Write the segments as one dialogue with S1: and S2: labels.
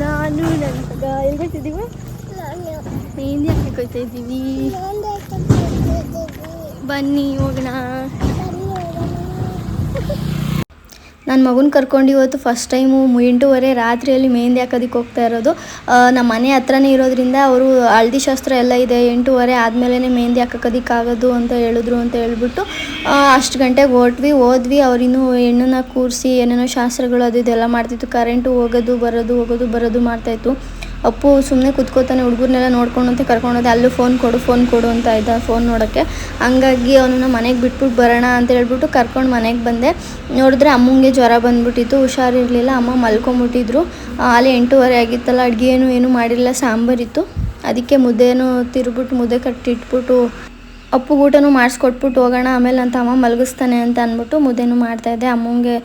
S1: ನಾನು ನನ್ನ ಮಗ ಎಲ್ಲಿ ಹೋಗ್ತಿದ್ದೀವಿ ಮೆಹಂದಿ ಹಾಕಿ ಹೋಗ್ತಾ ಇದ್ದೀವಿ ಬನ್ನಿ ಹೋಗೋಣ. ನನ್ನ ಮಗನ ಕರ್ಕೊಂಡು ಇವತ್ತು ಫಸ್ಟ್ ಟೈಮು ಎಂಟೂವರೆ ರಾತ್ರಿಯಲ್ಲಿ ಮೆಹಂದಿ ಹಾಕೋದಕ್ಕೆ ಹೋಗ್ತಾ ಇರೋದು. ನಮ್ಮ ಮನೆ ಹತ್ರನೇ ಇರೋದ್ರಿಂದ ಅವರು ಹಳದಿ ಶಾಸ್ತ್ರ ಎಲ್ಲ ಇದೆ, ಎಂಟೂವರೆ ಆದಮೇಲೆ ಮೆಹಂದಿ ಹಾಕೋದಕ್ಕಾಗೋದು ಅಂತ ಹೇಳಿದ್ರು ಅಂತ ಹೇಳ್ಬಿಟ್ಟು ಅಷ್ಟು ಗಂಟೆಗೆ ಹೊರಟ್ವಿ. ಹೋದ್ವಿ ಅವರಿನ್ನು ಹೆಣ್ಣನ್ನ ಕೂರಿಸಿ, ಏನೇನೋ ಶಾಸ್ತ್ರಗಳು ಅದು ಇದೆಲ್ಲ ಮಾಡ್ತಿತ್ತು. ಕರೆಂಟು ಹೋಗೋದು, ಬರೋದು ಹೋಗೋದು, ಬರೋದು ಮಾಡ್ತಾಯಿತ್ತು ಅಪ್ಪು ಸುಮ್ಮನೆ ಕುತ್ಕೋತಾನೆ ಹುಡುಗರ್ನೆಲ್ಲ ನೋಡ್ಕೊಂಡು ಅಂತ ಕರ್ಕೊಂಡೋದೆ ಅಲ್ಲೂ ಫೋನ್ ಕೊಡು ಫೋನ್ ಕೊಡು ಅಂತ ಇದ್ದ ಫೋನ್ ನೋಡೋಕ್ಕೆ. ಹಂಗಾಗಿ ಅವನನ್ನ ಮನೆಗೆ ಬಿಟ್ಬಿಟ್ಟು ಬರೋಣ ಅಂತ ಹೇಳ್ಬಿಟ್ಟು ಕರ್ಕೊಂಡು ಮನೆಗೆ ಬಂದೆ. ನೋಡಿದ್ರೆ ಅಮ್ಮಂಗೆ ಜ್ವರ ಬಂದ್ಬಿಟ್ಟಿತ್ತು, ಹುಷಾರಿರಲಿಲ್ಲ. ಅಮ್ಮ ಮಲ್ಕೊಂಬಿಟ್ಟಿದ್ರು. ಅಲ್ಲಿ ಎಂಟೂವರೆ ಆಗಿತ್ತಲ್ಲ, ಅಡುಗೆ ಏನು ಏನು ಮಾಡಿರಲಿಲ್ಲ ಸಾಂಬಾರಿತ್ತು ಅದಕ್ಕೆ ಮುದ್ದೆನೂ ತಿರುಗ್ಬಿಟ್ಟು ಮುದ್ದೆ ಕಟ್ಟಿಟ್ಬಿಟ್ಟು ಅಪ್ಪು ಊಟನೂ ಮಾಡಿಸ್ಕೊಟ್ಬಿಟ್ಟು ಹೋಗೋಣ, ಆಮೇಲೆ ಅಂತ ಅಮ್ಮ ಮಲಗಿಸ್ತಾನೆ ಅಂತ ಅಂದ್ಬಿಟ್ಟು ಮುದ್ದೆನೂ ಮಾಡ್ತಾಯಿದ್ದೆ ಅಮ್ಮಂಗೆ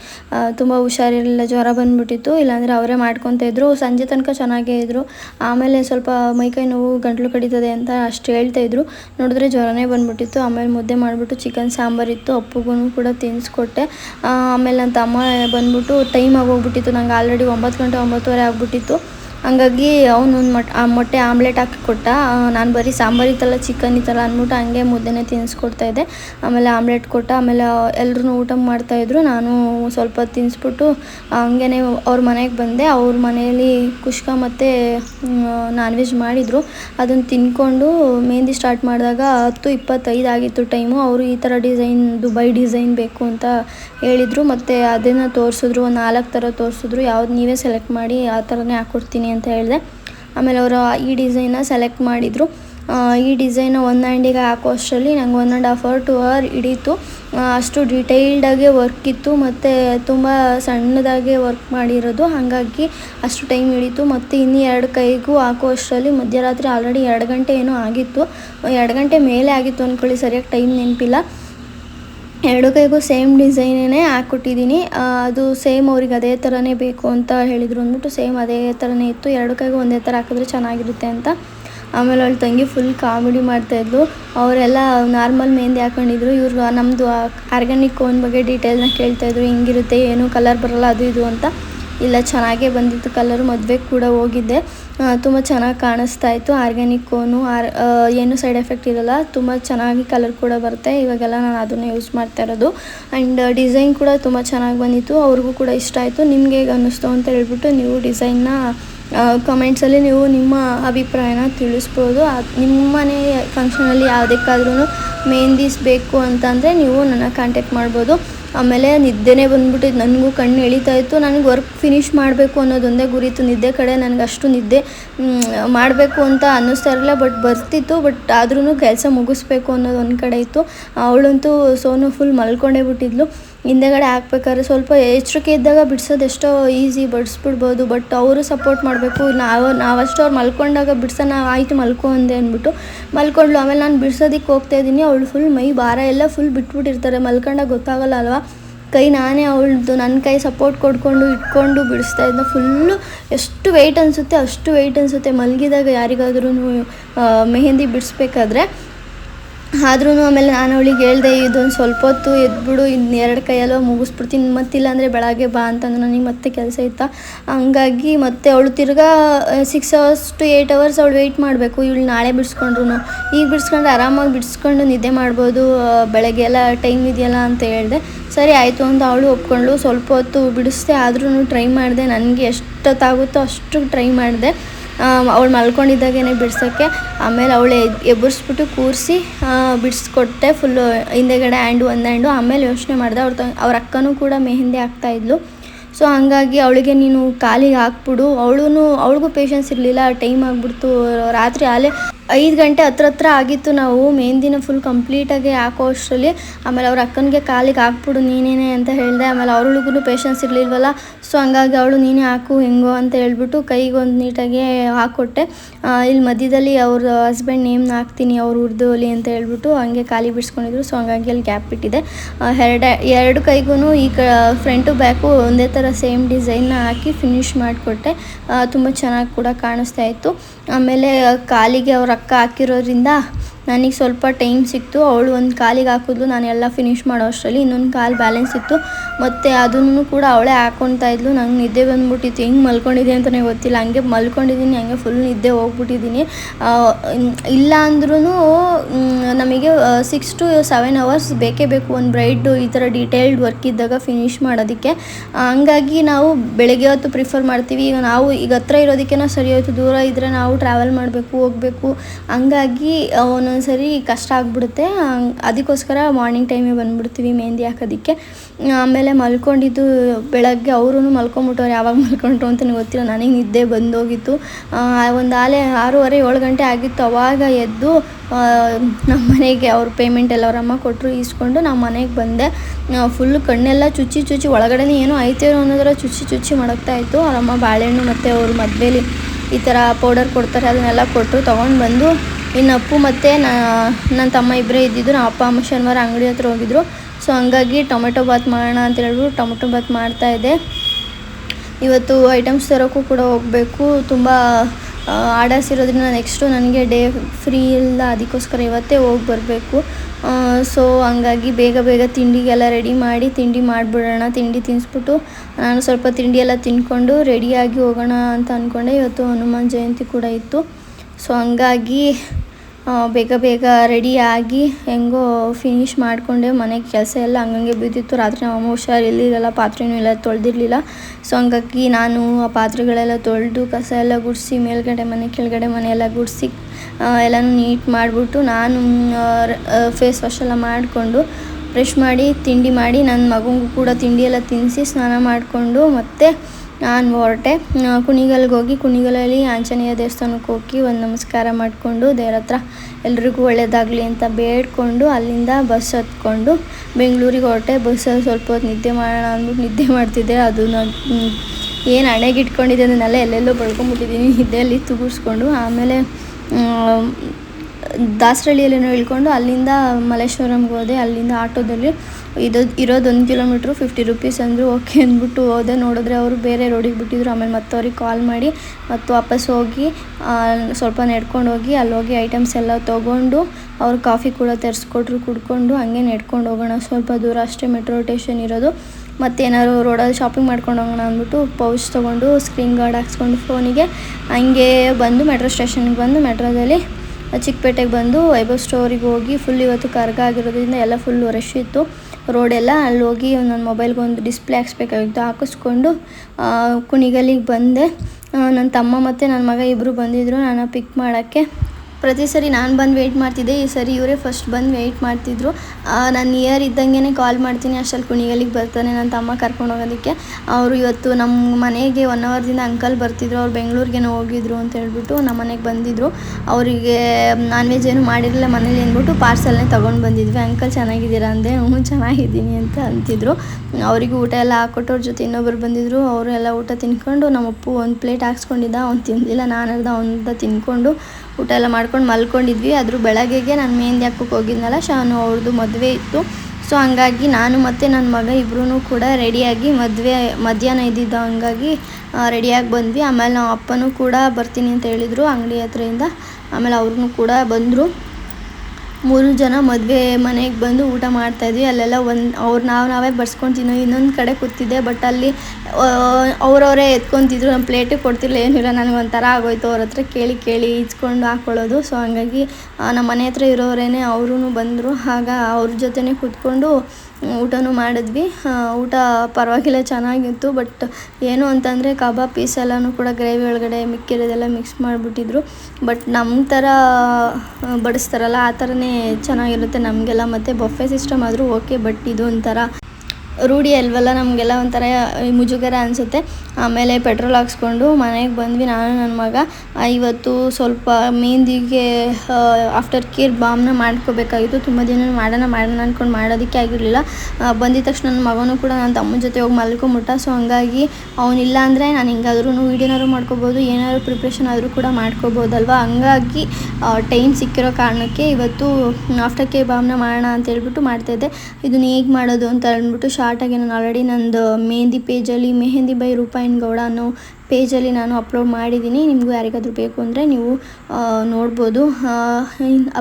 S1: ತುಂಬ ಹುಷಾರಿರಲಿಲ್ಲ, ಜ್ವರ ಬಂದ್ಬಿಟ್ಟಿತ್ತು. ಇಲ್ಲಾಂದರೆ ಅವರೇ ಮಾಡ್ಕೊತಾ ಇದ್ರು. ಸಂಜೆ ತನಕ ಚೆನ್ನಾಗೇ ಇದ್ದರು ಆಮೇಲೆ ಸ್ವಲ್ಪ ಮೈಕೈ ನೋವು ಗಂಟ್ಲು ಕಡಿತದೆ ಅಂತ ಅಷ್ಟು ಹೇಳ್ತಾಯಿದ್ರು ನೋಡಿದ್ರೆ ಜ್ವರನೇ ಬಂದ್ಬಿಟ್ಟಿತ್ತು. ಆಮೇಲೆ ಮುದ್ದೆ ಮಾಡಿಬಿಟ್ಟು ಚಿಕನ್ ಸಾಂಬಾರಿತ್ತು ಅಪ್ಪುಗೂ ಕೂಡ ತಿನ್ನಿಸ್ಕೊಟ್ಟೆ ಆಮೇಲೆ ನನ್ನ ಅಮ್ಮ ಬಂದುಬಿಟ್ಟು ಟೈಮ್ ಆಗೋಗ್ಬಿಟ್ಟಿತ್ತು. ನಂಗೆ ಆಲ್ರೆಡಿ ಒಂಬತ್ತು ಗಂಟೆ ಒಂಬತ್ತುವರೆ ಆಗ್ಬಿಟ್ಟಿತ್ತು. ಹಂಗಾಗಿ ಅವನು ಮೊಟ್ಟೆ ಆ ಮೊಟ್ಟೆ ಆಮ್ಲೆಟ್ ಹಾಕಿ ಕೊಟ್ಟ ನಾನು ಬರೀ ಸಾಂಬಾರು ಇತ್ತಲ್ಲ ಚಿಕನ್ ಇತ್ತಲ್ಲ ಅಂದ್ಬಿಟ್ಟು ಹಂಗೆ ಮುದ್ದೆನೇ ತಿನ್ನಿಸ್ಕೊಡ್ತಾ ಇದ್ದೆ. ಆಮೇಲೆ ಆಮ್ಲೆಟ್ ಕೊಟ್ಟ, ಆಮೇಲೆ ಎಲ್ಲರೂ ಊಟ ಮಾಡ್ತಾಯಿದ್ರು ನಾನು ಸ್ವಲ್ಪ ತಿನ್ನಿಸ್ಬಿಟ್ಟು ಹಂಗೆ ಅವ್ರ ಮನೆಗೆ ಬಂದೆ. ಅವ್ರ ಮನೆಯಲ್ಲಿ ಕುಷ್ಕ ಮತ್ತು ನಾನ್ ವೆಜ್ ಮಾಡಿದರು. ಅದನ್ನು ತಿನ್ಕೊಂಡು ಮೆಹಂದಿ ಸ್ಟಾರ್ಟ್ ಮಾಡಿದಾಗ ಹತ್ತು ಇಪ್ಪತ್ತೈದು ಆಗಿತ್ತು ಟೈಮು ಅವರು ಈ ಥರ ಡಿಸೈನ್ ದುಬೈ ಡಿಸೈನ್ ಬೇಕು ಅಂತ ಹೇಳಿದರು. ಮತ್ತು ಅದನ್ನು ತೋರಿಸಿದ್ರು, ಒಂದು ನಾಲ್ಕು ಥರ ತೋರಿಸಿದ್ರು. ಯಾವ್ದು ನೀವೇ ಸೆಲೆಕ್ಟ್ ಮಾಡಿ ಆ ಥರನೇ ಹಾಕ್ಕೊಡ್ತೀನಿ ಅಂತ ಹೇಳಿದೆ. ಆಮೇಲೆ ಅವರು ಈ ಡಿಸೈನ ಸೆಲೆಕ್ಟ್ ಮಾಡಿದರು. ಈ ಡಿಸೈನ್ ಒನ್ ಹ್ಯಾಂಡಿಗೆ ಹಾಕೋ ಅಷ್ಟರಲ್ಲಿ ನಂಗೆ one and half hour to hour ಹಿಡೀತು. ಅಷ್ಟು ಡಿಟೈಲ್ಡಾಗೆ ವರ್ಕ್ ಇತ್ತು. ಮತ್ತು ತುಂಬ ಸಣ್ಣದಾಗೆ ವರ್ಕ್ ಮಾಡಿರೋದು. ಹಾಗಾಗಿ ಅಷ್ಟು ಟೈಮ್ ಹಿಡೀತು. ಮತ್ತು ಇನ್ನು ಎರಡು ಕೈಗೂ ಹಾಕೋ ಅಷ್ಟರಲ್ಲಿ ಮಧ್ಯರಾತ್ರಿ ಆಲ್ರೆಡಿ ಎರಡು ಗಂಟೆ ಏನೋ ಆಗಿತ್ತು. ಎರಡು ಗಂಟೆ ಮೇಲೆ ಆಗಿತ್ತು ಅಂದ್ಕೊಳ್ಳಿ ಸರಿಯಾಗಿ ಟೈಮ್ ನೆನಪಿಲ್ಲ. ಎರಡು ಕೈಗೂ ಸೇಮ್ ಡಿಸೈನೇ ಹಾಕ್ಕೊಟ್ಟಿದ್ದೀನಿ. ಅದು ಸೇಮ್ ಅವ್ರಿಗೆ ಅದೇ ಥರನೇ ಬೇಕು ಅಂತ ಹೇಳಿದರು ಅಂದ್ಬಿಟ್ಟು ಸೇಮ್ ಅದೇ ಥರನೇ ಇತ್ತು. ಎರಡು ಕೈಗೂ ಒಂದೇ ಥರ ಹಾಕಿದ್ರೆ ಚೆನ್ನಾಗಿರುತ್ತೆ ಅಂತ. ಆಮೇಲೆ ಅವಳು ತಂಗಿ ಫುಲ್ ಕಾಮಿಡಿ ಮಾಡ್ತಾಯಿದ್ಲು. ಅವರೆಲ್ಲ ನಾರ್ಮಲ್ ಮೆಹಂದಿ ಹಾಕೊಂಡಿದ್ರು. ಇವರು ನಮ್ಮದು ಆರ್ಗ್ಯಾನಿಕ್ ಕೋನ್ ಬಗ್ಗೆ ಡೀಟೇಲ್ನ ಕೇಳ್ತಾಯಿದ್ರು. ಹಿಂಗಿರುತ್ತೆ, ಏನು ಕಲರ್ ಬರಲ್ಲ, ಅದು ಇದು ಅಂತ. ಇಲ್ಲ, ಚೆನ್ನಾಗೇ ಬಂದಿತ್ತು ಕಲರು. ಮದುವೆಗೆ ಕೂಡ ಹೋಗಿದ್ದೆ ತುಂಬ ಚೆನ್ನಾಗಿ ಕಾಣಿಸ್ತಾ ಇತ್ತು. ಆರ್ಗ್ಯಾನಿಕ್ ಕೋನು, ಆರ್ ಏನು ಸೈಡ್ ಎಫೆಕ್ಟ್ ಇರಲ್ಲ. ತುಂಬ ಚೆನ್ನಾಗಿ ಕಲರ್ ಕೂಡ ಬರುತ್ತೆ. ಇವಾಗೆಲ್ಲ ನಾನು ಅದನ್ನೇ ಯೂಸ್ ಮಾಡ್ತಾ ಇರೋದು. ಆ್ಯಂಡ್ ಡಿಸೈನ್ ಕೂಡ ತುಂಬ ಚೆನ್ನಾಗಿ ಬಂದಿತ್ತು. ಅವ್ರಿಗೂ ಕೂಡ ಇಷ್ಟ ಆಯಿತು. ನಿಮಗೆ ಹೇಗೆ ಅನ್ನಿಸ್ತು ಅಂತ ಹೇಳ್ಬಿಟ್ಟು ನೀವು ಡಿಸೈನ್ನ ಕಮೆಂಟ್ಸಲ್ಲಿ ನೀವು ನಿಮ್ಮ ಅಭಿಪ್ರಾಯನ ತಿಳಿಸ್ಬೋದು. ನಿಮ್ಮನೆ ನಿಮ್ಮ ಮನೆ ಫಂಕ್ಷನಲ್ಲಿ ಯಾವುದಕ್ಕಾದ್ರೂ ಮೆಹಂದೀಸ್ ಬೇಕು ಅಂತಂದರೆ ನೀವು ನನ್ನ ಕಾಂಟ್ಯಾಕ್ಟ್ ಮಾಡ್ಬೋದು. ಆಮೇಲೆ ನಿದ್ದೆನೇ ಬಂದ್ಬಿಟ್ಟಿದ್ದು ನನಗೂ ಕಣ್ಣು ಎಳಿತಾ ಇತ್ತು. ನನಗೆ ವರ್ಕ್ ಫಿನಿಷ್ ಮಾಡಬೇಕು ಅನ್ನೋದೊಂದೇ ಗುರಿ ಇತ್ತು ನಿದ್ದೆ ಕಡೆ ನನಗೆ ಅಷ್ಟು ನಿದ್ದೆ ಮಾಡಬೇಕು ಅಂತ ಅನ್ನಿಸ್ತಾ ಇರಲಿಲ್ಲ. ಬಟ್ ಬರ್ತಿತ್ತು. ಬಟ್ ಆದ್ರೂ ಕೆಲಸ ಮುಗಿಸ್ಬೇಕು ಅನ್ನೋದು ಒಂದು ಕಡೆ ಇತ್ತು. ಅವಳಂತೂ ಸೋನು ಫುಲ್ ಮಲ್ಕೊಂಡೇ ಬಿಟ್ಟಿದ್ಲು. ಹಿಂದೆಗಡೆ ಹಾಕ್ಬೇಕಾದ್ರೆ ಸ್ವಲ್ಪ ಎಚ್ಚರಿಕೆ ಇದ್ದಾಗ ಬಿಡ್ಸೋದು ಎಷ್ಟೋ ಈಸಿ ಬಡಿಸ್ಬಿಡ್ಬೋದು, ಬಟ್ ಅವರು ಸಪೋರ್ಟ್ ಮಾಡಬೇಕು. ನಾವು, ನಾವಷ್ಟು ಅವ್ರು ಮಲ್ಕೊಂಡಾಗ ಬಿಡ್ಸೋಣ, ಆಯಿತು ಮಲ್ಕೊ ಅಂದೆ ಅಂದ್ಬಿಟ್ಟು ಮಲ್ಕೊಂಡ್ಲು ಆಮೇಲೆ ನಾನು ಬಿಡ್ಸೋದಕ್ಕೆ ಹೋಗ್ತಾ ಇದ್ದೀನಿ. ಅವಳು ಫುಲ್ ಮೈ ಭಾರ ಎಲ್ಲ ಫುಲ್ ಬಿಟ್ಬಿಟ್ಟಿರ್ತಾರೆ. ಮಲ್ಕೊಂಡಾಗ ಗೊತ್ತಾಗಲ್ಲ ಅಲ್ವಾ? ಕೈ ನಾನೇ ಅವಳದು. ನನ್ನ ಕೈ ಸಪೋರ್ಟ್ ಕೊಡ್ಕೊಂಡು, ಇಟ್ಕೊಂಡು ಬಿಡಿಸ್ತಾ ಇದ್ದ ಫುಲ್ಲು ಎಷ್ಟು ವೆಯ್ಟ್ ಅನಿಸುತ್ತೆ, ಅಷ್ಟು ವೆಯ್ಟ್ ಅನಿಸುತ್ತೆ. ಮಲಗಿದಾಗ ಯಾರಿಗಾದ್ರೂ ಮೆಹಂದಿ ಬಿಡಿಸ್ಬೇಕಾದ್ರೆ. ಆದ್ರೂ ಆಮೇಲೆ ನಾನು ಅವಳಿಗೆ ಹೇಳ್ದೆ, ಇದೊಂದು ಸ್ವಲ್ಪ ಹೊತ್ತು ಎದ್ಬಿಡು ಇನ್ನು ಎರಡು ಕೈಯಲ್ಲೋ ಮುಗಿಸ್ಬಿಡ್ತೀನಿ. ಮತ್ತಿಲ್ಲ ಅಂದರೆ ಬೆಳಗ್ಗೆ ಬಾ ಅಂತಂದ್ರೆ ನನಗೆ ಮತ್ತೆ ಕೆಲಸ ಇತ್ತ? ಹಂಗಾಗಿ ಮತ್ತೆ ಅವಳು ತಿರ್ಗಾ six hours to eight hours ಅವಳು ವೆಯ್ಟ್ ಮಾಡಬೇಕು. ಇವಳು ನಾಳೆ ಬಿಡಿಸ್ಕೊಂಡ್ರು ಈಗ ಬಿಡಿಸ್ಕೊಂಡ್ರೆ ಆರಾಮಾಗಿ ಬಿಡಿಸ್ಕೊಂಡು ನಿದ್ದೆ ಮಾಡ್ಬೋದು. ಬೆಳಗ್ಗೆ ಎಲ್ಲ ಟೈಮ್ ಇದೆಯಲ್ಲ ಅಂತ ಹೇಳಿದೆ. ಸರಿ, ಆಯಿತು ಅಂತ ಅವಳು ಒಪ್ಕೊಂಡ್ಳು. ಸ್ವಲ್ಪ ಹೊತ್ತು ಬಿಡಿಸ್ದೆ ಆದ್ರೂ ಟ್ರೈ ಮಾಡಿದೆ. ನನಗೆ ಎಷ್ಟೊತ್ತಾಗುತ್ತೋ ಅಷ್ಟು ಟ್ರೈ ಮಾಡಿದೆ. ಅವಳು ಮಲ್ಕೊಂಡಿದ್ದಾಗೇನೆ ಬಿಡ್ಸೋಕ್ಕೆ ಆಮೇಲೆ ಅವಳು ಎಬ್ಬರಿಸ್ಬಿಟ್ಟು ಕೂರಿಸಿ ಬಿಡಿಸ್ಕೊಟ್ಟೆ ಫುಲ್ಲು ಹಿಂದೆಗಡೆ ಹ್ಯಾಂಡು ಒಂದು ಹ್ಯಾಂಡು ಆಮೇಲೆ ಯೋಚನೆ ಮಾಡಿದೆ ಅವ್ರ ತ ಅವ್ರ ಅಕ್ಕನೂ ಕೂಡ ಮೆಹಂದಿ ಹಾಕ್ತಾಯಿದ್ಲು ಸೊ ಹಂಗಾಗಿ ಅವಳಿಗೆ ನೀನು ಕಾಲಿಗೆ ಹಾಕ್ಬಿಡು. ಅವಳು ಅವಳಿಗೂ ಪೇಷನ್ಸ್ ಇರಲಿಲ್ಲ. ಟೈಮ್ ಆಗಿಬಿಡ್ತು ರಾತ್ರಿ ಆಲೇ ಐದು ಗಂಟೆ ಹತ್ರ ಹತ್ರ ಆಗಿತ್ತು ನಾವು. ಮೆಹಂದಿನ ಫುಲ್ ಕಂಪ್ಲೀಟಾಗಿ ಹಾಕೋ ಅಷ್ಟರಲ್ಲಿ ಆಮೇಲೆ ಅವ್ರ ಅಕ್ಕನಿಗೆ ಕಾಲಿಗೆ ಹಾಕ್ಬಿಡು, ನೀನೇನೆ ಅಂತ ಹೇಳಿದೆ. ಆಮೇಲೆ ಅವ್ರಿಗೂ ಪೇಷನ್ಸ್ ಇರಲಿಲ್ವಲ್ಲ? ಸೊ ಹಂಗಾಗಿ ಅವಳು, ನೀನೇ ಹಾಕು, ಹೆಂಗೋ ಅಂತ ಹೇಳ್ಬಿಟ್ಟು ಕೈಗೆ ಒಂದು ನೀಟಾಗಿ ಹಾಕ್ಕೊಟ್ಟೆ ಇಲ್ಲಿ ಮಧ್ಯದಲ್ಲಿ ಅವ್ರ ಹಸ್ಬೆಂಡ್ ನೇಮ್ನ ಹಾಕ್ತೀನಿ, ಅವ್ರು ಉರ್ದೋಲಿ ಅಂತ ಹೇಳ್ಬಿಟ್ಟು ಹಂಗೆ ಕಾಲಿ ಬಿಡಿಸ್ಕೊಂಡಿದ್ರು. ಸೊ ಹಂಗಾಗಿ ಅಲ್ಲಿ ಗ್ಯಾಪ್ ಬಿಟ್ಟಿದೆ. ಎರಡು ಎರಡು ಕೈಗೂ ಈ ಕ ಫ್ರಂಟು ಬ್ಯಾಕು ಒಂದೇ ಥರ ಸೇಮ್ ಡಿಸೈನ್ನ ಹಾಕಿ ಫಿನಿಶ್ ಮಾಡಿಕೊಟ್ಟೆ. ತುಂಬ ಚೆನ್ನಾಗಿ ಕೂಡ ಕಾಣಿಸ್ತಾ ಇತ್ತು. ಆಮೇಲೆ ಕಾಲಿಗೆ ಅವ್ರ ಅಕ್ಕ ಹಾಕಿರೋದ್ರಿಂದ ನನಗೆ ಸ್ವಲ್ಪ ಟೈಮ್ ಸಿಕ್ತು ಅವಳು ಒಂದು ಕಾಲಿಗೆ ಹಾಕಿದ್ಲು ನಾನು ಎಲ್ಲ ಫಿನಿಷ್ ಮಾಡೋ ಅಷ್ಟರಲ್ಲಿ ಇನ್ನೊಂದು ಕಾಲು ಬ್ಯಾಲೆನ್ಸ್ ಇತ್ತು. ಮತ್ತು ಅದನ್ನು ಕೂಡ ಅವಳೇ ಹಾಕ್ಕೊತಾ ಇದ್ಲು. ನಂಗೆ ನಿದ್ದೆ ಬಂದ್ಬಿಟ್ಟಿತ್ತು. ಹೆಂಗೆ ಮಲ್ಕೊಂಡಿದ್ದೆ ಅಂತಲೇ ಗೊತ್ತಿಲ್ಲ. ಹಂಗೆ ಮಲ್ಕೊಂಡಿದ್ದೀನಿ ಹಂಗೆ ಫುಲ್ ನಿದ್ದೆ ಹೋಗ್ಬಿಟ್ಟಿದ್ದೀನಿ. ಇಲ್ಲ ಅಂದ್ರೂ ನಮಗೆ ಸಿಕ್ಸ್ ಟು ಸೆವೆನ್ ಅವರ್ಸ್ ಬೇಕೇ ಬೇಕು. ಒಂದು ಬ್ರೈಡ್ ಈ ಥರ ಡೀಟೇಲ್ಡ್ ವರ್ಕ್ ಇದ್ದಾಗ ಫಿನಿಷ್ ಮಾಡೋದಕ್ಕೆ. ಹಂಗಾಗಿ ನಾವು ಬೆಳಗ್ಗೆ ಹೊತ್ತು ಪ್ರಿಫರ್ ಮಾಡ್ತೀವಿ. ಈಗ ನಾವು ಈಗ ಹತ್ರ ಇರೋದಕ್ಕೆ ಸರಿ ಹೋಯ್ತು. ದೂರ ಇದ್ದರೆ ನಾವು ಟ್ರಾವೆಲ್ ಮಾಡಬೇಕು ಹೋಗಬೇಕು. ಹಂಗಾಗಿ ಆ, ಒಂದೊಂದು ಸರಿ ಕಷ್ಟ ಆಗಿಬಿಡುತ್ತೆ. ಅದಕ್ಕೋಸ್ಕರ ಮಾರ್ನಿಂಗ್ ಟೈಮೇ ಬಂದುಬಿಡ್ತೀವಿ ಮೆಹಂದಿ ಹಾಕೋದಕ್ಕೆ. ಆಮೇಲೆ ಮಲ್ಕೊಂಡಿದ್ದು ಬೆಳಗ್ಗೆ ಅವರು ಮಲ್ಕೊಂಬಿಟ್ಟವ್ರು ಯಾವಾಗ ಮಲ್ಕೊಂಡ್ರು ಅಂತ ಗೊತ್ತಿಲ್ಲ. ನನಗೆ ನಿದ್ದೆ ಬಂದೋಗಿತ್ತು. ಒಂದು ಆಲೆ ಆರೂವರೆ, ಏಳು ಗಂಟೆ ಆಗಿತ್ತು. ಅವಾಗ ಎದ್ದು ನಮ್ಮ ಮನೆಗೆ ಅವ್ರ ಪೇಮೆಂಟ್ ಎಲ್ಲ ಅವರಮ್ಮ ಕೊಟ್ಟರು ಈಸ್ಕೊಂಡು ನಮ್ಮ ಮನೆಗೆ ಬಂದೆ. ಫುಲ್ ಕಣ್ಣೆಲ್ಲ ಚುಚ್ಚಿ ಚುಚ್ಚಿ, ಒಳಗಡೆನೇ ಏನೋ ಐತೇನೋ ಅನ್ನೋದ್ರ ಚುಚ್ಚಿ ಚುಚ್ಚಿ ಮಡಗ್ತಾ ಇತ್ತು. ಅವರಮ್ಮ ಬಾಳೆಹಣ್ಣು ಮತ್ತು ಅವ್ರ ಮದುವೆಲಿ ಈ ಥರ ಪೌಡರ್ ಕೊಡ್ತಾರೆ, ಅದನ್ನೆಲ್ಲ ಕೊಟ್ಟರು ತೊಗೊಂಡು ಬಂದು ಇನ್ನು ಅಪ್ಪು ಮತ್ತು ನನ್ನ ತಮ್ಮ ಇಬ್ಬರೇ ಇದ್ದಿದ್ದು. ನಮ್ಮ ಅಪ್ಪ, ಅಮ್ಮ ಶನಿವಾರ ಅಂಗಡಿ ಹತ್ರ ಹೋಗಿದ್ರು. ಸೊ ಹಂಗಾಗಿ ಟೊಮೆಟೊ ಬಾತ್ ಮಾಡೋಣ ಅಂತ ಹೇಳಿದ್ರು. ಟೊಮೆಟೊ ಬಾತ್ ಮಾಡ್ತಾಯಿದ್ದೆ ಇವತ್ತು ಐಟಮ್ಸ್ ತರೋಕ್ಕೂ ಕೂಡ ಹೋಗಬೇಕು. ತುಂಬ ಆರ್ಡರ್ಸ್ ಇರೋದ್ರಿಂದ ನೆಕ್ಸ್ಟು ನನಗೆ ಡೇ ಫ್ರೀ ಇಲ್ಲ. ಅದಕ್ಕೋಸ್ಕರ ಇವತ್ತೇ ಹೋಗಿ ಬರಬೇಕು. ಸೊ ಹಂಗಾಗಿ ಬೇಗ ಬೇಗ ತಿಂಡಿಗೆಲ್ಲ ರೆಡಿ ಮಾಡಿ ತಿಂಡಿ ಮಾಡಿಬಿಡೋಣ. ತಿಂಡಿ ತಿನ್ನಿಸ್ಬಿಟ್ಟು ನಾನು ಸ್ವಲ್ಪ ತಿಂಡಿ ಎಲ್ಲ ತಿನ್ಕೊಂಡು ರೆಡಿಯಾಗಿ ಹೋಗೋಣ ಅಂತ ಅಂದ್ಕೊಂಡೆ ಇವತ್ತು ಹನುಮಾನ್ ಜಯಂತಿ ಕೂಡ ಇತ್ತು. ಸೊ ಹಂಗಾಗಿ ಬೇಗ ಬೇಗ ರೆಡಿಯಾಗಿ ಹೆಂಗೋ ಫಿನಿಶ್ ಮಾಡಿಕೊಂಡೆ ಮನೆಗೆ. ಕೆಲಸ ಎಲ್ಲ ಹಂಗಂಗೆ ಬಿದ್ದಿತ್ತು. ರಾತ್ರಿ ನಮ್ಮ ಅಮ್ಮ ಹುಷಾರಿರಲಿಲ್ಲ ಪಾತ್ರೆನೂ ಎಲ್ಲ ತೊಳೆದಿರಲಿಲ್ಲ. ಸೊ ಹಂಗಾಗಿ ನಾನು ಆ ಪಾತ್ರೆಗಳೆಲ್ಲ ತೊಳೆದು, ಕಸ ಎಲ್ಲ ಗುಡಿಸಿ, ಮೇಲ್ಗಡೆ ಮನೆ, ಕೆಳಗಡೆ ಮನೆ ಎಲ್ಲ ಗುಡಿಸಿ ಎಲ್ಲನೂ ನೀಟ್ ಮಾಡಿಬಿಟ್ಟು ನಾನು ಫೇಸ್ ವಾಶ್ ಎಲ್ಲ ಮಾಡಿಕೊಂಡು ಫ್ರೆಶ್ ಮಾಡಿ, ತಿಂಡಿ ಮಾಡಿ ನನ್ನ ಮಗನಿಗೂ ಕೂಡ ತಿಂಡಿ ಎಲ್ಲ ತಿನ್ನಿಸಿ ಸ್ನಾನ ಮಾಡಿಕೊಂಡು ಮತ್ತೆ ನಾನು ಹೊರಟೆ. ಕುಣಿಗಲ್ಗೆ ಹೋಗಿ, ಕುಣಿಗಲಲ್ಲಿ ಆಂಜನೇಯ ದೇವಸ್ಥಾನಕ್ಕೆ ಹೋಗಿ ಒಂದು ನಮಸ್ಕಾರ ಮಾಡಿಕೊಂಡು ದೇವ್ರ ಹತ್ರ ಎಲ್ರಿಗೂ ಒಳ್ಳೆಯದಾಗಲಿ ಅಂತ ಬೇಡ್ಕೊಂಡು ಅಲ್ಲಿಂದ ಬಸ್ ಹತ್ಕೊಂಡು ಬೆಂಗಳೂರಿಗೆ ಹೊರಟೆ. ಬಸ್ಸಲ್ಲಿ ಸ್ವಲ್ಪ ಹೊತ್ತು ನಿದ್ದೆ ಮಾಡೋಣ ಅಂದ್ಬಿಟ್ಟು ನಿದ್ದೆ ಮಾಡ್ತಿದ್ದೆ. ಅದು ನಾನು ಏನು ಹಣೆಗೆ ಇಟ್ಕೊಂಡಿದ್ದೆ ಅದನ್ನೆಲ್ಲ ಎಲ್ಲೆಲ್ಲೋ ಬಳ್ಕೊಂಬಿಟ್ಟಿದ್ದೀನಿ. ನಿದ್ದೆಯಲ್ಲಿ ತುಗುರ್ಸ್ಕೊಂಡು ಆಮೇಲೆ ದಾಸರಳ್ಳಿಯಲ್ಲೇನೋ ಇಳ್ಕೊಂಡು ಅಲ್ಲಿಂದ ಮಲ್ಲೇಶ್ವರಂಗೆ ಹೋದೆ, ಅಲ್ಲಿಂದ ಆಟೋದಲ್ಲಿ. ಇದು, ಇರೋದು ಒಂದು ಕಿಲೋಮೀಟ್ರು ಫಿಫ್ಟಿ ರುಪೀಸ್ ಅಂದರು ಓಕೆ ಅಂದ್ಬಿಟ್ಟು ಹೋದೆ. ನೋಡಿದ್ರೆ ಅವರು ಬೇರೆ ರೋಡಿಗೆ ಬಿಟ್ಟಿದ್ರು. ಆಮೇಲೆ ಮತ್ತೆ ಅವ್ರಿಗೆ ಕಾಲ್ ಮಾಡಿ ಮತ್ತು ವಾಪಸ್ ಹೋಗಿ ಸ್ವಲ್ಪ ನೆಡ್ಕೊಂಡು ಹೋಗಿ ಅಲ್ಲಿ ಹೋಗಿ ಐಟಮ್ಸ್ ಎಲ್ಲ ತೊಗೊಂಡು ಅವ್ರು ಕಾಫಿ ಕೂಡ ತರಿಸ್ಕೊಟ್ರು, ಕುಡ್ಕೊಂಡು ಹಂಗೆ ನೆಡ್ಕೊಂಡು ಹೋಗೋಣ. ಸ್ವಲ್ಪ ದೂರ ಅಷ್ಟೇ ಮೆಟ್ರೋ ಸ್ಟೇಷನ್ ಇರೋದು. ಮತ್ತೇನಾದ್ರು ರೋಡಲ್ಲಿ ಶಾಪಿಂಗ್ ಮಾಡ್ಕೊಂಡು ಹೋಗೋಣ ಅಂದ್ಬಿಟ್ಟು ಪೌಚ್ ತೊಗೊಂಡು ಸ್ಕ್ರೀನ್ ಗಾರ್ಡ್ ಹಾಕ್ಸ್ಕೊಂಡು ಫೋನಿಗೆ ಹಂಗೆ ಬಂದು ಮೆಟ್ರೋ ಸ್ಟೇಷನ್ಗೆ ಬಂದು ಮೆಟ್ರೋದಲ್ಲಿ ಚಿಕ್ಕಪೇಟೆಗೆ ಬಂದು ವೈಭವ್ ಸ್ಟೋರಿಗೆ ಹೋಗಿ ಫುಲ್ ಇವತ್ತು ಕರ್ಗ ಆಗಿರೋದ್ರಿಂದ ಎಲ್ಲ ಫುಲ್ಲು ರಶ್ ಇತ್ತು. ರೋಡೆಲ್ಲ ಅಲ್ಲಿ ಹೋಗಿ ನನ್ನ ಮೊಬೈಲ್ಗೆ ಒಂದು ಡಿಸ್ಪ್ಲೇ ಹಾಕ್ಸ್ಬೇಕಾಗಿತ್ತು. ಹಾಕಿಸ್ಕೊಂಡು ಕುಣಿಗಲಿಗೆ ಬಂದೆ. ನನ್ನ ತಮ್ಮ ಮತ್ತು ನನ್ನ ಮಗ ಇಬ್ಬರು ಬಂದಿದ್ದರು ನಾನು ಪಿಕ್ ಮಾಡೋಕ್ಕೆ ಪ್ರತಿ ಸರಿ ನಾನು ಬಂದು ವೆಯ್ಟ್ ಮಾಡ್ತಿದ್ದೆ, ಈ ಸರಿ ಇವರೇ ಫಸ್ಟ್ ಬಂದು ವೆಯ್ಟ್ ಮಾಡ್ತಿದ್ರು. ನಾನು ನಿಯರ್ ಇದ್ದಂಗೆ ಕಾಲ್ ಮಾಡ್ತೀನಿ ಅಷ್ಟಲ್ಲಿ ಕುಣಿಗಲ್ಲಿಗೆ ಬರ್ತಾನೆ ನನ್ನ ತಮ್ಮ ಕರ್ಕೊಂಡು ಹೋಗೋದಕ್ಕೆ. ಅವರು ಇವತ್ತು ನಮ್ಮ ಮನೆಗೆ ಒನ್ ಅವರ್ದಿಂದ ಅಂಕಲ್ ಬರ್ತಿದ್ರು, ಅವ್ರು ಬೆಂಗಳೂರಿಗೆ ಹೋಗಿದ್ರು ಅಂತ ಹೇಳ್ಬಿಟ್ಟು ನಮ್ಮ ಮನೆಗೆ ಬಂದಿದ್ರು. ಅವರಿಗೆ ನಾನ್ ವೆಜ್ ಏನು ಮಾಡಿರಲಿಲ್ಲ ಮನೇಲಿ ಅಂದ್ಬಿಟ್ಟು ಪಾರ್ಸಲ್ನೇ ತೊಗೊಂಡು ಬಂದಿದ್ವಿ. ಅಂಕಲ್ ಚೆನ್ನಾಗಿದ್ದೀರಾ ಅಂದೆ ಹ್ಞೂ ಚೆನ್ನಾಗಿದ್ದೀನಿ ಅಂತ ಅಂತಿದ್ರು. ಅವರಿಗೆ ಊಟ ಎಲ್ಲ ಹಾಕ್ಕೊಟ್ಟು ಅವ್ರ ಜೊತೆ ಇನ್ನೊಬ್ಬರು ಬಂದಿದ್ರು. ಅವರು ಎಲ್ಲ ಊಟ ತಿನ್ಕೊಂಡು ನಮ್ಮ ಅಪ್ಪು ಒಂದು ಪ್ಲೇಟ್ ಹಾಕ್ಸ್ಕೊಂಡಿದ್ದ, ಅವ್ನು ತಿಂದಿಲ್ಲ, ನಾನು ಅರ್ಧ ಅವ್ನದ ತಿನ್ಕೊಂಡು ಊಟ ಎಲ್ಲ ಮಾಡ್ಕೊಂಡು ಮಲ್ಕೊಂಡಿದ್ವಿ. ಅದ್ರ ಬೆಳಗ್ಗೆಗೆ ನಾನು ಮೆಹಂದಿ ಹಾಕೋಕೆ ಹೋಗಿದ್ನಲ್ಲ, ಶಾನು ಅವ್ರದ್ದು ಮದುವೆ ಇತ್ತು. ಸೊ ಹಂಗಾಗಿ ನಾನು ಮತ್ತು ನನ್ನ ಮಗ ಇಬ್ಬರೂ ಕೂಡ ರೆಡಿಯಾಗಿ ಮದುವೆ, ಮಧ್ಯಾಹ್ನ ಇದ್ದಿದ್ದ ಹಂಗಾಗಿ ರೆಡಿಯಾಗಿ ಬಂದ್ವಿ. ಆಮೇಲೆ ನಾವು ಅಪ್ಪನೂ ಕೂಡ ಬರ್ತೀನಿ ಅಂತ ಹೇಳಿದರು ಅಂಗಡಿ ಹತ್ರದಿಂದ ಆಮೇಲೆ ಅವ್ರೂ ಕೂಡ ಬಂದರು. ಮೂರು ಜನ ಮದುವೆ ಮನೆಗೆ ಬಂದು ಊಟ ಮಾಡ್ತಾಯಿದ್ವಿ ಅಲ್ಲೆಲ್ಲ ಒಂದು, ಅವ್ರು ನಾವು ನಾವೇ ಬಡ್ಸ್ಕೊಂಡು ಇನ್ನೊಂದು ಕಡೆ ಕೂತಿದ್ದೆ ಬಟ್ ಅಲ್ಲಿ ಅವರವರೇ ಎತ್ಕೊತಿದ್ರು. ನಮ್ಮ ಪ್ಲೇಟಿಗೆ ಕೊಡ್ತಿರ್ಲಿಲ್ಲ ಏನಿಲ್ಲ ನನಗೆ ಒಂಥರ ಆಗೋಯ್ತು. ಅವ್ರ ಹತ್ರ ಕೇಳಿ ಕೇಳಿ ಈಜ್ಕೊಂಡು ಹಾಕ್ಕೊಳ್ಳೋದು ಸೊ ಹಂಗಾಗಿ ನಮ್ಮ ಮನೆ ಹತ್ರ ಇರೋರೇ ಅವರೂ ಬಂದರು. ಆಗ ಅವ್ರ ಜೊತೆನೇ ಕೂತ್ಕೊಂಡು ಊಟನೂ ಮಾಡಿದ್ವಿ. ಊಟ ಪರವಾಗಿಲ್ಲ, ಚೆನ್ನಾಗಿತ್ತು. ಬಟ್ ಏನು ಅಂತಂದರೆ, ಕಬಾಬ್ ಪೀಸ್ ಎಲ್ಲನೂ ಕೂಡ ಗ್ರೇವಿ ಒಳಗಡೆ ಮಿಕ್ಕಿರೋದೆಲ್ಲ ಮಿಕ್ಸ್ ಮಾಡಿಬಿಟ್ಟಿದ್ರು. ಬಟ್ ನಮ್ಮ ಥರ ಬಡಿಸ್ತಾರಲ್ಲ, ಆ ಥರನೇ ಚೆನ್ನಾಗಿರುತ್ತೆ ನಮಗೆಲ್ಲ, ಮತ್ತು ಬೊಫೆ ಸಿಸ್ಟಮ್ ಆದರೂ ಓಕೆ, ಬಟ್ ಇದು ಒಂಥರ ರೂಢಿ ಅಲ್ವಲ್ಲ ನಮಗೆಲ್ಲ ಒಂಥರ ಮುಜುಗರ ಅನಿಸುತ್ತೆ. ಆಮೇಲೆ ಪೆಟ್ರೋಲ್ ಹಾಕ್ಸ್ಕೊಂಡು ಮನೆಗೆ ಬಂದ್ವಿ ನಾನು ನನ್ನ ಮಗ. ಇವತ್ತು ಸ್ವಲ್ಪ ಮೆಹಂದಿಗೆ ಆಫ್ಟರ್ ಕೇರ್ ಬಾಮ್ನ ಮಾಡ್ಕೋಬೇಕಾಗಿತ್ತು. ತುಂಬ ದಿನ ಮಾಡೋಣ ಮಾಡೋಣ ಅಂದ್ಕೊಂಡು ಮಾಡೋದಕ್ಕೆ ಆಗಿರಲಿಲ್ಲ. ಬಂದಿದ ತಕ್ಷಣ ನನ್ನ ಮಗನೂ ಕೂಡ ನನ್ನ ತಮ್ಮನ ಜೊತೆ ಹೋಗಿ ಮಲ್ಕೊಂಬಿಟ್ಟ. ಸೊ ಹಂಗಾಗಿ ಅವನಿಲ್ಲ ಅಂದರೆ ನಾನು ಹಿಂಗಾದ್ರೂ ವೀಡಿಯೋನಾದ್ರು ಮಾಡ್ಕೋಬೋದು, ಏನಾದ್ರೂ ಪ್ರಿಪ್ರೇಷನ್ ಆದರೂ ಕೂಡ ಮಾಡ್ಕೋಬೋದಲ್ವ? ಹಂಗಾಗಿ ಟೈಮ್ ಸಿಕ್ಕಿರೋ ಕಾರಣಕ್ಕೆ ಇವತ್ತು ಆಫ್ಟರ್ ಕೇಬಾಬ್ನ ಮಾಡೋಣ ಅಂತ ಹೇಳ್ಬಿಟ್ಟು ಮಾಡ್ತಾ ಇದ್ದೆ. ಇದನ್ನ ಹೇಗೆ ಮಾಡೋದು ಅಂತ ಅಂದ್ಬಿಟ್ಟು ಶಾರ್ಟಾಗಿ ನಾನು ಆಲ್ರೆಡಿ ನಂದು ಮೆಹಂದಿ ಪೇಜಲ್ಲಿ ಮೆಹಂದಿ ಬೈ ರೂಪಾಯಿನ ಗೌಡ ಅನ್ನೋ ಪೇಜಲ್ಲಿ ನಾನು ಅಪ್ಲೋಡ್ ಮಾಡಿದ್ದೀನಿ. ನಿಮಗೂ ಯಾರಿಗಾದರೂ ಬೇಕು ಅಂದರೆ ನೀವು ನೋಡ್ಬೋದು.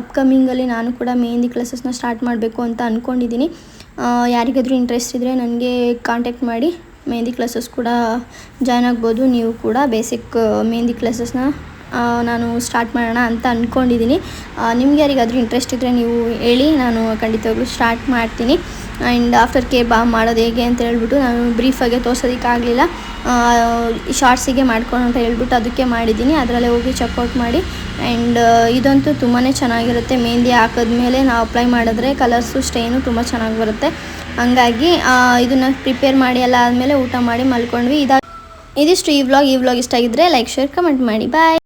S1: ಅಪ್ಕಮಿಂಗಲ್ಲಿ ನಾನು ಕೂಡ ಮೆಹಂದಿ ಕ್ಲಾಸಸ್ನ ಸ್ಟಾರ್ಟ್ ಮಾಡಬೇಕು ಅಂತ ಅಂದ್ಕೊಂಡಿದ್ದೀನಿ ಯಾರಿಗಾದರೂ ಇಂಟ್ರೆಸ್ಟ್ ಇದ್ದರೆ ನನಗೆ ಕಾಂಟ್ಯಾಕ್ಟ್ ಮಾಡಿ. ಮೆಹಂದಿ ಕ್ಲಾಸಸ್ ಕೂಡ ಜಾಯ್ನ್ ಆಗ್ಬೋದು. ನೀವು ಕೂಡ ಬೇಸಿಕ್ ಮೆಹಂದಿ ಕ್ಲಾಸಸ್ನ ನಾನು ಸ್ಟಾರ್ಟ್ ಮಾಡೋಣ ಅಂತ ಅಂದ್ಕೊಂಡಿದ್ದೀನಿ ನಿಮ್ಗೆ ಯಾರಿಗಾದರೂ ಇಂಟ್ರೆಸ್ಟ್ ಇದ್ದರೆ ನೀವು ಹೇಳಿ, ನಾನು ಖಂಡಿತವಾಗ್ಲೂ ಸ್ಟಾರ್ಟ್ ಮಾಡ್ತೀನಿ. ಆ್ಯಂಡ್ ಆಫ್ಟರ್ ಕೇರ್ ಬಾ ಮಾಡೋದು ಹೇಗೆ ಅಂತ ಹೇಳ್ಬಿಟ್ಟು ನಾನು ಬ್ರೀಫಾಗೆ ತೋರ್ಸೋದಕ್ಕಾಗಲಿಲ್ಲ ಶಾರ್ಟ್ಸಿಗೆ ಮಾಡ್ಕೊಂಡು ಅಂತ ಹೇಳ್ಬಿಟ್ಟು ಅದಕ್ಕೆ ಮಾಡಿದ್ದೀನಿ ಅದರಲ್ಲೇ ಹೋಗಿ ಚೆಕ್ಔಟ್ ಮಾಡಿ. ಆ್ಯಂಡ್ ಇದಂತೂ ತುಂಬಾ ಚೆನ್ನಾಗಿರುತ್ತೆ. ಮೆಹಂದಿ ಹಾಕಿದ್ಮೇಲೆ ನಾವು ಅಪ್ಲೈ ಮಾಡಿದ್ರೆ ಕಲರ್ಸು ಸ್ಟೇನು ತುಂಬ ಚೆನ್ನಾಗಿ ಬರುತ್ತೆ. ಹಂಗಾಗಿ ಇದನ್ನು ಪ್ರಿಪೇರ್ ಮಾಡಿ ಎಲ್ಲ ಆದಮೇಲೆ ಊಟ ಮಾಡಿ ಮಲ್ಕೊಂಡ್ವಿ. ಇದಾಗ ಇದಿಷ್ಟು ಈ ವ್ಲಾಗ್ ಈ ವ್ಲಾಗ್ ಇಷ್ಟ ಆಗಿದ್ದರೆ ಲೈಕ್ ಶೇರ್ ಕಮೆಂಟ್ ಮಾಡಿ. ಬಾಯ್